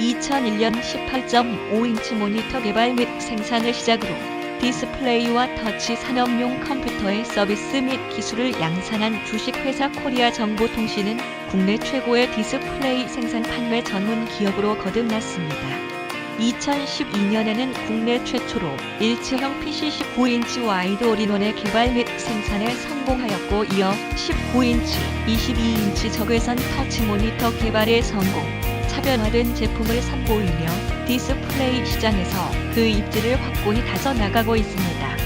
2001년 18.5인치 모니터 개발 및 생산을 시작으로 디스플레이와 터치 산업용 컴퓨터의 서비스 및 기술을 양산한 주식회사 코리아 정보통신은 국내 최고의 디스플레이 생산 판매 전문 기업으로 거듭났습니다. 2012년에는 국내 최초로 일체형 PC 19인치 와이드 올인원의 개발 및 생산에 성공하였고 이어 19인치, 22인치 적외선 터치 모니터 개발에 성공, 차별화된 제품을 선보이며 디스플레이 시장에서 그 입지를 확고히 다져나가고 있습니다.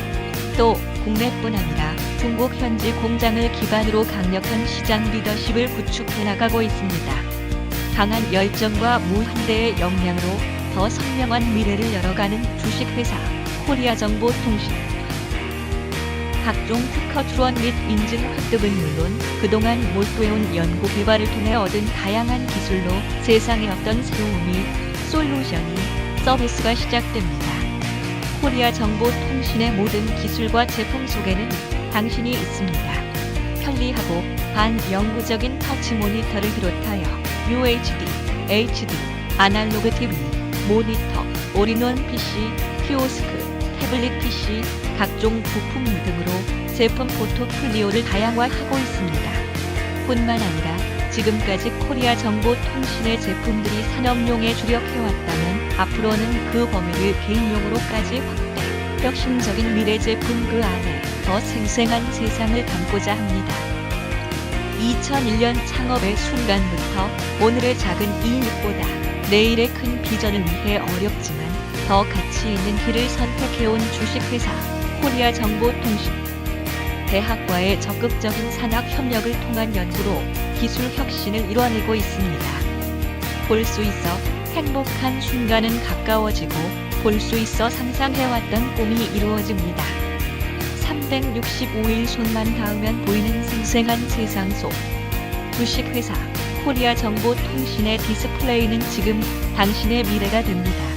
또 국내뿐 아니라 중국 현지 공장을 기반으로 강력한 시장 리더십을 구축해 나가고 있습니다. 강한 열정과 무한대의 역량으로 더 선명한 미래를 열어가는 주식회사 코리아정보통신 각종 특허 출원 및 인증 획득은 물론 그동안 몰두해온 연구 개발을 통해 얻은 다양한 기술로 세상에 없던 새로움이 솔루션이 서비스가 시작됩니다. 코리아 정보통신의 모든 기술과 제품 속에는 당신이 있습니다. 편리하고 반영구적인 터치 모니터를 비롯하여 UHD, HD, 아날로그 TV, 모니터, 올인원 PC, 키오스크, 태블릿 PC, 각종 부품 등으로 제품 포트폴리오를 다양화하고 있습니다. 뿐만 아니라 지금까지 코리아 정보통신의 제품들이 산업용에 주력해왔다면 앞으로는 그 범위를 개인용으로까지 확대, 혁신적인 미래 제품 그 안에 더 생생한 세상을 담고자 합니다. 2001년 창업의 순간부터 오늘의 작은 이익보다 내일의 큰 비전을 위해 어렵지만 더 가치 있는 길을 선택해온 주식회사 코리아 정보통신 대학과의 적극적인 산학 협력을 통한 연구로 기술 혁신을 이뤄내고 있습니다. 볼 수 있어 행복한 순간은 가까워지고 볼 수 있어 상상해왔던 꿈이 이루어집니다. 365일 손만 닿으면 보이는 생생한 세상 속 주식회사 코리아 정보통신의 디스플레이는 지금 당신의 미래가 됩니다.